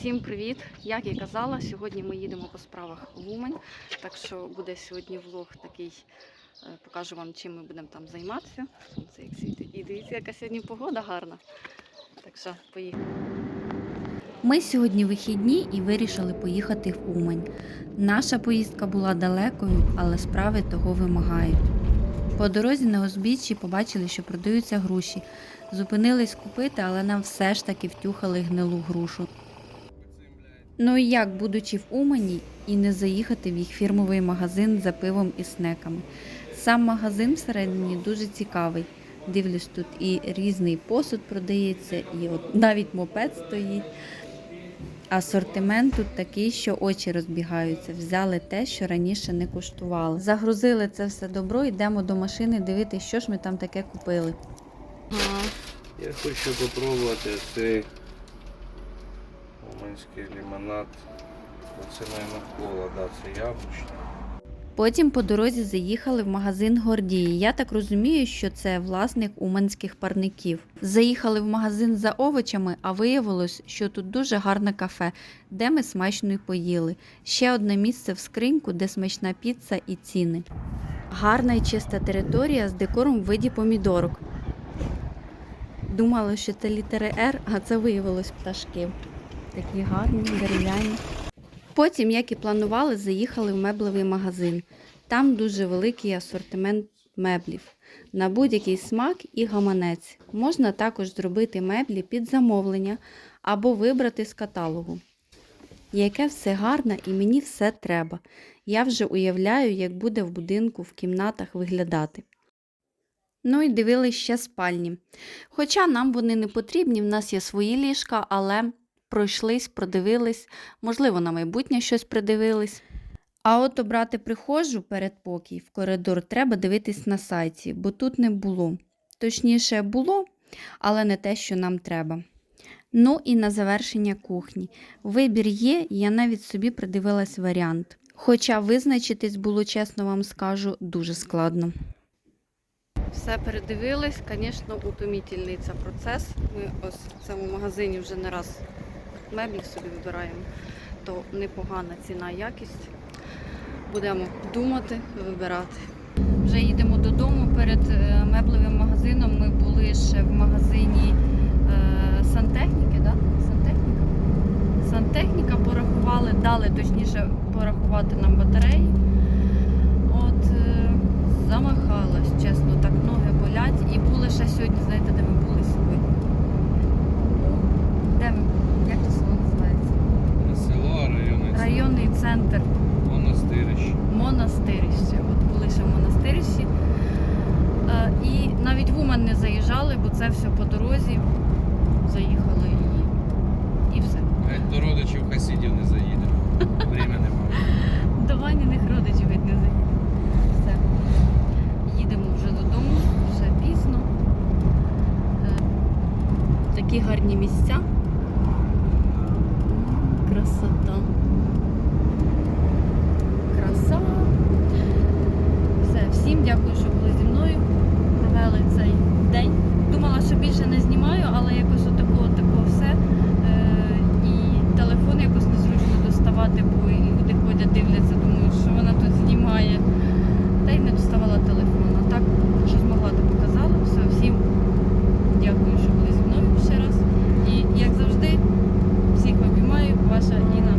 Всім привіт! Як я казала, сьогодні ми їдемо по справах в Умань. Так що буде сьогодні влог такий. е, Покажу вам, чим ми будемо там займатися. Сонце як світить. І дивіться, яка сьогодні погода гарна. Так що поїхали. Ми сьогодні вихідні і вирішили поїхати в Умань. Наша поїздка була далекою, але справи того вимагають. По дорозі на узбіччі побачили, що продаються груші. Зупинились купити, але нам все ж таки втюхали гнилу грушу. Ну і як, будучи в Умані, і не заїхати в їх фірмовий магазин за пивом і снеками. Сам магазин всередині дуже цікавий. Дивлюсь, тут і різний посуд продається, і от навіть мопед стоїть. Асортимент тут такий, що очі розбігаються. Взяли те, що раніше не коштували. Загрузили це все добро, йдемо до машини дивитися, що ж ми там таке купили. Я хочу попробувати цей уманський лимонад. Це мабуть кола, да, це яблучний. Потім по дорозі заїхали в магазин Гордії. Я так розумію, що це власник уманських парників. Заїхали в магазин за овочами, а виявилось, що тут дуже гарне кафе, де ми смачно й поїли. Ще одне місце в скриньку, де смачна піца і ціни. Гарна і чиста територія з декором в виді помідорок. Думала, що це літери Р, а це виявилось пташки. Такі гарні, дерев'яні. Потім, як і планували, заїхали в меблевий магазин. Там дуже великий асортимент меблів на будь-який смак і гаманець. Можна також зробити меблі під замовлення або вибрати з каталогу. Яке все гарне і мені все треба. Я вже уявляю, як буде в будинку в кімнатах виглядати. Ну і дивились ще спальні. Хоча нам вони не потрібні, в нас є свої ліжка, але пройшлись, продивились, можливо, на майбутнє щось придивились. А от обрати прихожу передпокій в коридор треба дивитись на сайті, бо тут не було. Точніше, було, але не те, що нам треба. Ну і на завершення кухні. Вибір є, я навіть собі придивилась варіант. Хоча визначитись було, чесно вам скажу, дуже складно. Все передивились. Звісно, утомітельний це процес. Ми ось в цьому магазині вже не раз меблі собі вибираємо, то непогана ціна, якість. Будемо думати, вибирати. Вже їдемо додому. Перед е, меблевим магазином ми були ще в магазині е, сантехніки, да? Сантехніка? Сантехніка порахували, дали точніше порахувати нам батареї. От е, замахалась, чесно, так ноги болять. І були ще сьогодні, знаєте, де ми були сьогодні? Де ми? Як це село називається? Не село, а районний Районний центр монастирище. монастирище. От були ще в монастирищі. Е, І навіть в Уман не заїжджали, бо це все по дорозі. Заїхали і, і все. Геть до родичів хасідів не заїде. Время немає. До Ваніних родичів геть не заїдемо. Все. Їдемо вже додому, вже пізно. Е, Такі гарні місця. Красота. Краса. Все, всім дякую, що були зі мною. Провели цей день. Думала, що більше не знімаю, але якось отако, отако все. Е, і телефон якось незручно доставати, бо і люди ходять, дивляться, думають, що вона тут знімає. Та й не доставала телефон. А так, що змогла, то показала. Все, всім дякую, що